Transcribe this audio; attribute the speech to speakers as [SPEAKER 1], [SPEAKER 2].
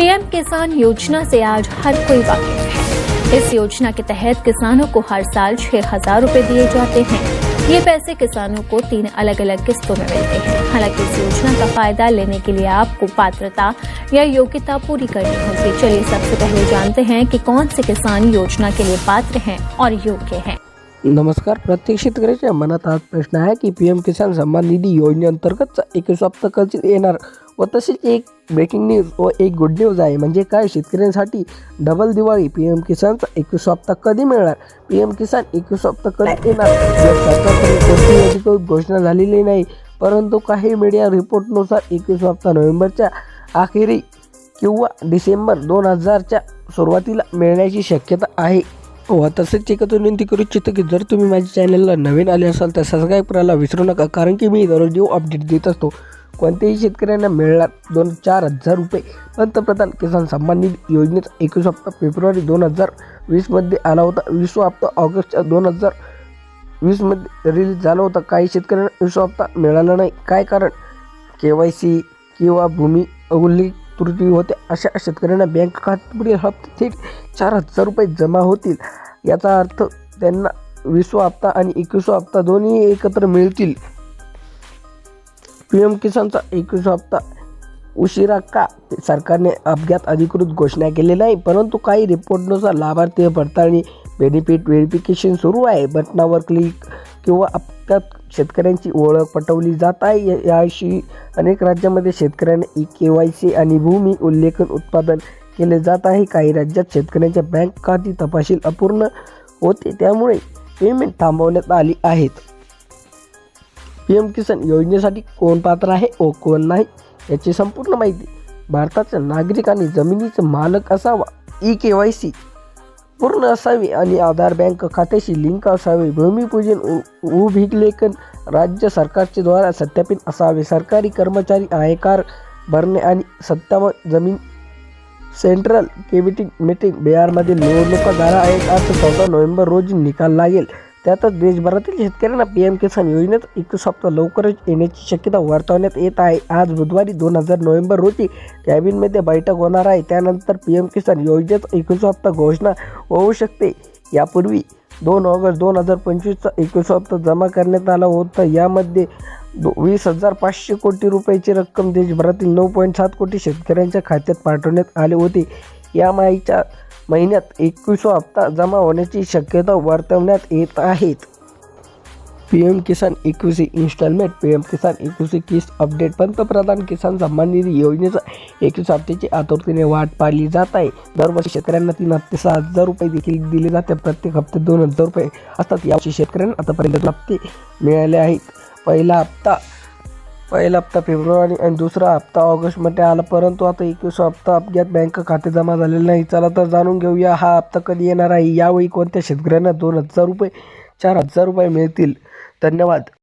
[SPEAKER 1] PM किसान योजना से आज हर कोई वाकिफ है। इस योजना के तहत किसानों को हर साल छह हज़ार रूपए दिए जाते हैं। ये पैसे किसानों को तीन अलग अलग किस्तों में मिलते हैं। हालाँकि इस योजना का फ़ायदा लेने के लिए आपको पात्रता या योग्यता पूरी करनी होगी। चलिए सबसे पहले जानते हैं कि कौन से किसान योजना के लिए पात्र हैं और योग्य हैं।
[SPEAKER 2] नमस्कार प्रत्येक शेतकऱ्याच्या मनात आज प्रश्न आहे की पी एम किसान सन्मान निधी योजनेअंतर्गत एकवीस हप्ता कर्ज येणार व तसेच एक ब्रेकिंग न्यूज व एक गुड न्यूज आहे. म्हणजे काय? शेतकऱ्यांसाठी डबल दिवाळी. पी एम किसानचा एकवीस हप्ता कधी मिळणार? पी एम किसान एकवीस हप्ता कधी येणार? सरकारकडे कोणतीही अधिकृत घोषणा झालेली नाही. परंतु काही मीडिया रिपोर्टनुसार एकवीस हप्ता नोव्हेंबरच्या अखेरी किंवा डिसेंबर दोन हजारच्या सुरुवातीला मिळण्याची शक्यता आहे. व तसेच एक विनंती करू इच्छितो की जर तुम्ही माझ्या चॅनलला नवीन आले असाल तर सबस्क्राईब करायला विसरू नका कारण की मी दररोज न्यू अपडेट देत असतो. कोणत्याही शेतकऱ्यांना मिळणार दोन चार हजार रुपये. पंतप्रधान किसान सन्मान निधी योजनेचा एकवीस हप्ता फेब्रुवारी दोन हजार वीसमध्ये आला होता. विसवा हप्ता ऑगस्टच्या दोन हजार वीसमध्ये रिलीज झाला होता. काही शेतकऱ्यांना विसवा हप्ता मिळाला नाही. काय कारण? के वाय सी किंवा भूमी उल्लेख त्रुटी होते. अशा शेतकऱ्यांना बँक खात्यापुढील हप्ते थेट चार हजार रुपये जमा होतील. याचा अर्थ त्यांना वीसवा हप्ता आणि एकवीसवा हप्ता दोन्ही एकत्र मिळतील. पी एम किसानचा एकवीसवा हप्ता उशिरा का? सरकारने अपघात अधिकृत घोषणा केली नाही परंतु काही रिपोर्टनुसार लाभार्थी पडताळणी बेनिफिट व्हेरिफिकेशन सुरू आहे. बटनावर क्लिक किंवा अपघात शेतकऱ्यांची ओळख पटवली जात आहे. या- याशी अनेक राज्यामध्ये शेतकऱ्यांना ई के वाय सी आणि भूमी उल्लेखन उत्पादन केले जात आहे. काही राज्यात शेतकऱ्यांच्या बँक खाती तपशील अपूर्ण होते. त्यामुळे पेमेंट थांबवण्यात आली आहेत. पी एम किसान योजनेसाठी कोण पात्र आहे व कोण नाही याची संपूर्ण माहिती भारताच्या नागरिकांनी जमिनीचा मालक असावा ई के वाय सी पूर्ण असावी आणि आधार बँक खात्याशी लिंक असावे. भूमिपूजन उ- उभिलेखन राज्य सरकारचे द्वारा सत्यापित असावे. सरकारी कर्मचारी आयकार भरणे आणि सत्तावन्न जमीन सेंट्रल केबिटिंग मीटिंग बिहारमधील निवडणुका झाला आहे आज चौदा नोव्हेंबर रोजी निकाल लागेल. त्यातच देशभरातील शेतकऱ्यांना पी एम किसान योजनेत एकवीस हप्ता लवकरच येण्याची शक्यता वर्तवण्यात येत आहे. आज बुधवारी दोन हजार नोव्हेंबर रोजी कॅबिनमध्ये बैठक होणार आहे. त्यानंतर पी एम किसान योजनेत एकवीस हप्ता घोषणा होऊ शकते. यापूर्वी दोन ऑगस्ट दोन हजार पंचवीसचा एकवीस हप्ता जमा करण्यात आला होता. यामध्ये वीस हजार पाचशे कोटी रुपयाची रक्कम देशभरातील नऊ पॉईंट सात कोटी शेतकऱ्यांच्या खात्यात पाठवण्यात आले होते. या माहीच्या महिन्यात एकवीसवा हप्ता जमा होण्याची शक्यता वर्तवण्यात येत आहेत पी एम किसान एकवीस इन्स्टॉलमेंट पी एम किसान इक्विसी किस्त अपडेट पंतप्रधान किसान सन्मान निधी योजनेचा एकवीस हप्त्याची आतुरतेने वाट पाहिली जात आहे. दरवर्षी शेतकऱ्यांना तीन हप्ते सहा हजार रुपये देखील दिले जाते. प्रत्येक हप्ते दोन हजार रुपये असतात. यावर्षी शेतकऱ्यांना आतापर्यंत हप्ते मिळाले आहेत. पहिला हप्ता पहिला हप्ता फेब्रुवारी आणि दुसरा हप्ता ऑगस्टमध्ये आला. परंतु आता एकवीस हप्ता अपघात बँक खाते जमा झालेले नाही. चला तर जाणून घेऊया हा हप्ता कधी येणार आहे? यावेळी कोणत्या शेतकऱ्यांना दोन हजार रुपये चार हजार रुपये मिळतील. धन्यवाद.